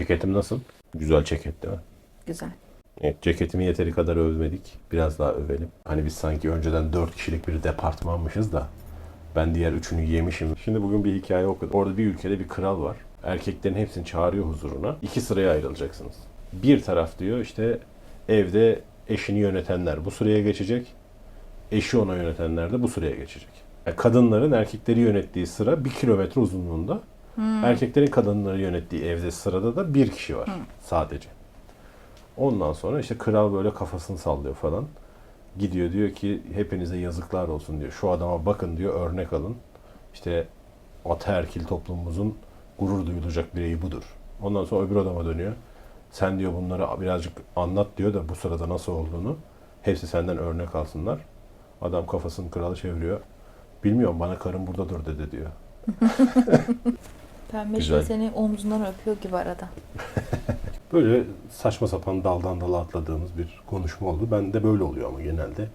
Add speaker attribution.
Speaker 1: Ceketim nasıl? Güzel ceket değil mi?
Speaker 2: Güzel.
Speaker 1: Evet, ceketimi yeteri kadar övmedik. Biraz daha övelim. Hani biz sanki önceden 4 kişilik bir departmanmışız da ben diğer üçünü yemişim. Şimdi bugün bir hikaye okudum. Orada bir ülkede bir kral var. Erkeklerin hepsini çağırıyor huzuruna. İki sıraya ayrılacaksınız. Bir taraf diyor işte evde eşini yönetenler bu sıraya geçecek. Eşi ona yönetenler de bu sıraya geçecek. Yani kadınların erkekleri yönettiği sıra bir kilometre uzunluğunda. Erkeklerin kadınları yönettiği evde sırada da bir kişi var sadece. Ondan sonra işte kral böyle kafasını sallıyor falan. Gidiyor diyor ki hepinize yazıklar olsun diyor. Şu adama bakın diyor örnek alın. İşte ataerkil toplumumuzun gurur duyulacak bireyi budur. Ondan sonra öbür adama dönüyor. Sen diyor bunları birazcık anlat diyor da bu sırada nasıl olduğunu. Hepsi senden örnek alsınlar. Adam kafasını kralı çeviriyor. Bilmiyorum bana karım burada dur dedi diyor.
Speaker 2: Pembe
Speaker 1: Güzel.
Speaker 2: seni omzundan öpüyor gibi arada.
Speaker 1: Böyle saçma sapan daldan dala atladığımız bir konuşma oldu. Ben de böyle oluyor ama genelde.